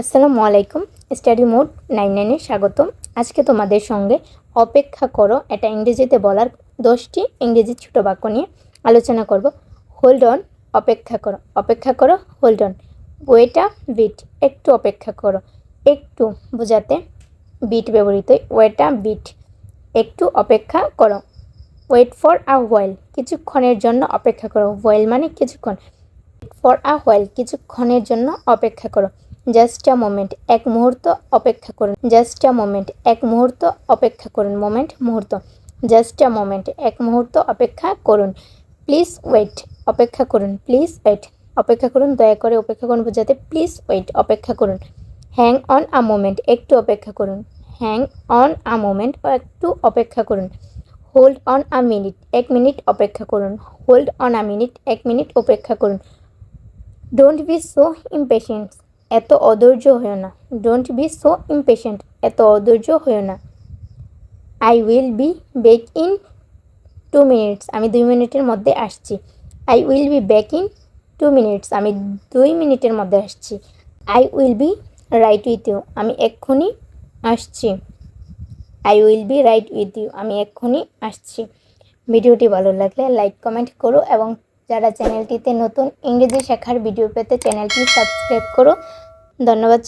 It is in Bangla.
আসসালামু আলাইকুম, স্টাডি মোড নাইন নাইনে স্বাগতম। আজকে তোমাদের সঙ্গে অপেক্ষা করো এটা ইংরেজিতে বলার দশটি ইংরেজি ছোটো বাক্য নিয়ে আলোচনা করব। হোল্ড অন অপেক্ষা করো অপেক্ষা করো হোল্ড অন ওয়েটা বিট একটু অপেক্ষা করো, একটু বোঝাতে বিট ব্যবহৃত ওয়েটা বিট একটু অপেক্ষা করো। ওয়েট ফর আ হোয়াইল কিছুক্ষণের জন্য অপেক্ষা করো। হোয়াইল মানে কিছুক্ষণ। ফর আ হোয়াইল কিছুক্ষণের জন্য অপেক্ষা করো। জাস্ট আ মোমেন্ট এক মুহূর্ত অপেক্ষা করুন। জাস্ট আ মোমেন্ট এক মুহূর্ত অপেক্ষা করুন। মোমেন্ট মুহূর্ত। জাস্ট আ মোমেন্ট এক মুহূর্ত অপেক্ষা করুন। প্লিজ ওয়েট অপেক্ষা করুন। প্লিজ ওয়েট অপেক্ষা করুন, দয়া করে অপেক্ষা করুন বোঝাতে প্লিজ ওয়েট অপেক্ষা করুন। হ্যাং অন আ মোমেন্ট একটু অপেক্ষা করুন। হ্যাং অন আ মোমেন্ট একটু অপেক্ষা করুন। হোল্ড অন আ মিনিট এক মিনিট অপেক্ষা করুন। হোল্ড অন আ মিনিট এক মিনিট অপেক্ষা করুন। ডোন্ট বি সো ইম্পেশেন্ট এত অধৈর্য হয়েও না। ডোন্ট বি সো ইম্পেশেন্ট এত অধৈর্য হয়েও না। I will be back in two minutes আমি দুই মিনিটের মধ্যে আসছি। I will be back in two minutes আমি দুই মিনিটের মধ্যে আসছি। I will be right with you আমি এক্ষুনি আসছি। I will be right with you আমি এক্ষুনি আসছি। ভিডিওটি ভালো লাগলে লাইক কমেন্ট করো এবং যারা চ্যানেলটিতে নতুন ইংরেজি শেখার ভিডিও পেতে চ্যানেলটি সাবস্ক্রাইব করো। ধন্যবাদ